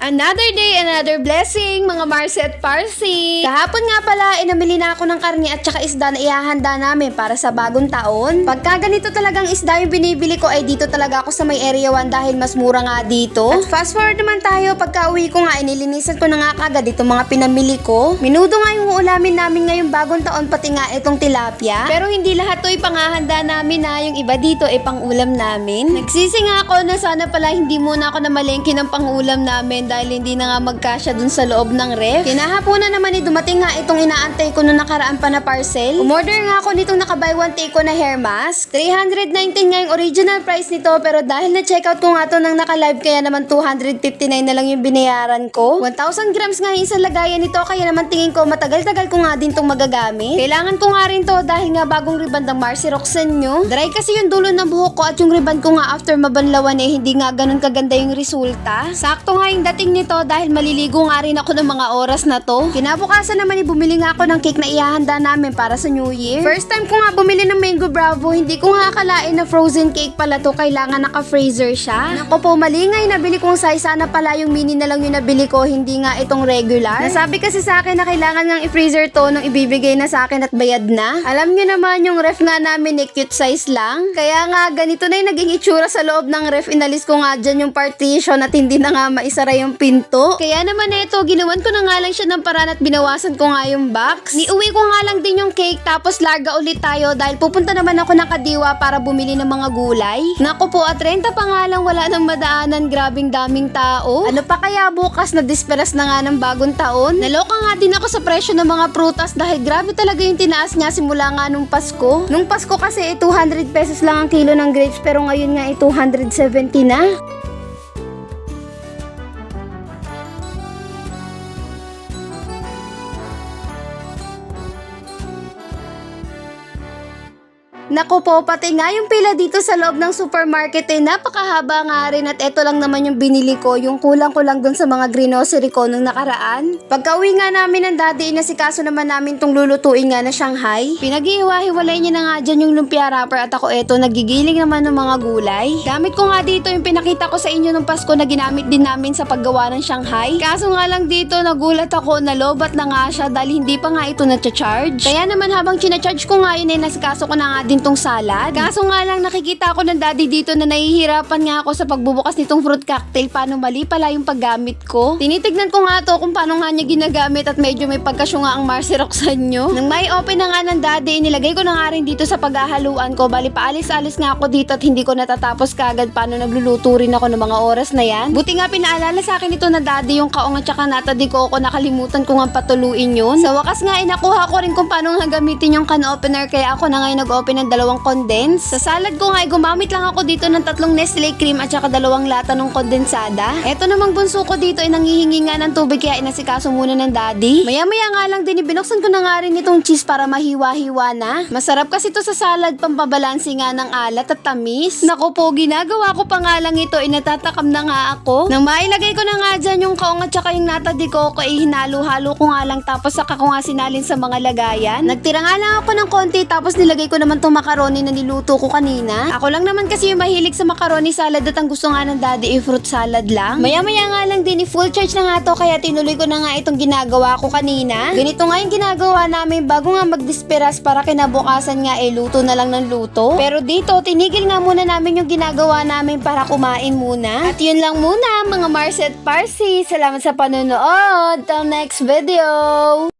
Another day, another blessing, mga Marcy at Parsi. Kahapon nga pala, inamili na ako ng karne at saka isda na ihahanda namin para sa bagong taon. Pagka ganito talagang isda yung binibili ko ay dito talaga ako sa may area 1 dahil mas mura nga dito. At fast forward naman tayo, pagka uwi ko nga, inilinisan ko na nga kagad itong mga pinamili ko. Minudo nga yung uulamin namin ngayong bagong taon pati nga itong tilapia. Pero hindi lahat to ipangahanda namin na yung iba dito ay pang ulam namin. Nagsisi nga ako na sana pala hindi muna ako namalengke ng pangulam namin dahil hindi na nga magkasya dun sa loob ng ref. Kinahaponan naman eh dumating nga itong inaantay ko nung nakaraan pa na parcel. Umorder nga ako nitong naka-buy one take ko na hair mask. 319 nga yung original price nito pero dahil na-checkout ko nga to nang naka-live kaya naman 259 na lang yung binayaran ko. 1,000 grams nga yung isang lagayan nito kaya naman tingin ko matagal-tagal ko nga din tong magagamit. Kailangan ko nga rin to dahil nga bagong ribbon ng Marcy Roxanne nyo. Dry kasi yung dulo ng buhok ko at yung ribbon ko nga after mabanlawan eh hindi nga ganun kaganda yung resulta. Sakto nga yung dating nito dahil maliligo nga rin ako ng mga oras na to. Kinabukasan naman bumili nga ako ng cake na ihahanda namin para sa New Year. First time ko nga bumili ng Mango Bravo, hindi ko nga akalain na frozen cake pala to, kailangan naka-freezer siya. Nako po, mali nga yung nabili kong size, sana pala yung mini na lang yung nabili ko, hindi nga itong regular. Nasabi kasi sa akin na kailangan nga i-freezer to nung ibibigay na sa akin at bayad na. Alam nyo naman yung ref nga namin eh, cute size lang. Kaya nga ganito na yung naging itsura sa loob ng ref, inalis ko nga dyan yung partition at hindi na nga maisara yung pinto. Kaya naman eto, ginawan ko na nga lang siya ng paraan at binawasan ko nga yung box. Niuwi ko nga lang din yung cake tapos larga ulit tayo dahil pupunta naman ako ng Kadiwa para bumili ng mga gulay. Naku po, at 30 pa nga lang wala nang madaanan, grabing daming tao. Ano pa kaya bukas na disperas na nga ng bagong taon? Naloka nga din ako sa presyo ng mga prutas dahil grabe talaga yung tinaas niya simula nga nung Pasko. Nung Pasko kasi eh, 200 pesos lang ang kilo ng grapes pero ngayon nga eh, 270 na. Naku po, pati nga yung pila dito sa loob ng supermarket eh, napakahaba nga rin at eto lang naman yung binili ko, yung kulang ko lang dun sa mga grocery ko nung nakaraan. Pagka uwi nga namin ng daddy, inasikaso naman namin tong lulutuin nga na Shanghai. Pinag-iwa-hiwalay niya na nga dyan yung lumpia wrapper at ako eto, nagigiling naman ng mga gulay. Gamit ko nga dito yung pinakita ko sa inyo nung Pasko na ginamit din namin sa paggawa ng Shanghai. Kaso nga lang dito, nagulat ako na lobat na nga siya dahil hindi pa nga ito na-charge. Kaya naman habang china-charge ko nga yun eh, nasikaso ko na nga din tong salad. Kaso nga lang nakikita ko ng daddy dito na nahihirapan nga ako sa pagbubukas nitong fruit cocktail paano mali pala yung paggamit ko. Tinitignan ko nga to kung paano nga niya ginagamit at medyo may pagkasyo nga ang Marcy Roxanne nyo. Nang may open na nga ng daddy, nilagay ko na nga rin dito sa paghahaluan ko. Bali paalis-alis nga ako dito at hindi ko natatapos kagad paano nagluluto rin ako ng mga oras na yan. Buti nga pinaalala sa akin ito na daddy yung kaong at saka natadi ko ako nakalimutan ko nga patuluin yun. Sa wakas nga inakuha ko rin kung paano nga gamitin yung can opener kaya ako na ngayon nag-open ng dalawang condense. Sa salad ko nga ay gumamit lang ako dito ng tatlong Nestle cream at saka dalawang lata ng kondensada. Eto namang bunso ko dito ay nangihingi nga ng tubig kaya inasikaso muna ng daddy. Maya-maya nga lang din ibinuksan ko na nga rin itong cheese para mahiwa-hiwa na. Masarap kasi to sa salad pampabalansi nga ng alat at tamis. Naku po, ginagawa ko pa nga lang ito inatatakam na nga ako. Nang mailagay ko na nga dyan yung kaong at saka yung natadi ko ko ay hinalo-halo ko nga lang tapos saka ko nga sinalin sa mga lagayan. Nagtira nga lang ako ng konti tapos nilagay ko naman tong macaroni na niluto ko kanina. Ako lang naman kasi yung mahilig sa macaroni salad at ang gusto nga ng daddy ay fruit salad lang. Maya-maya nga lang din i-full charge na nga to kaya tinuloy ko na nga itong ginagawa ko kanina. Ganito nga yung ginagawa namin bago nga magdisperas para kinabukasan nga eh luto na lang ng luto. Pero dito tinigil nga muna namin yung ginagawa namin para kumain muna. At yun lang muna mga Marset Parsi. Salamat sa panonood. Till next video!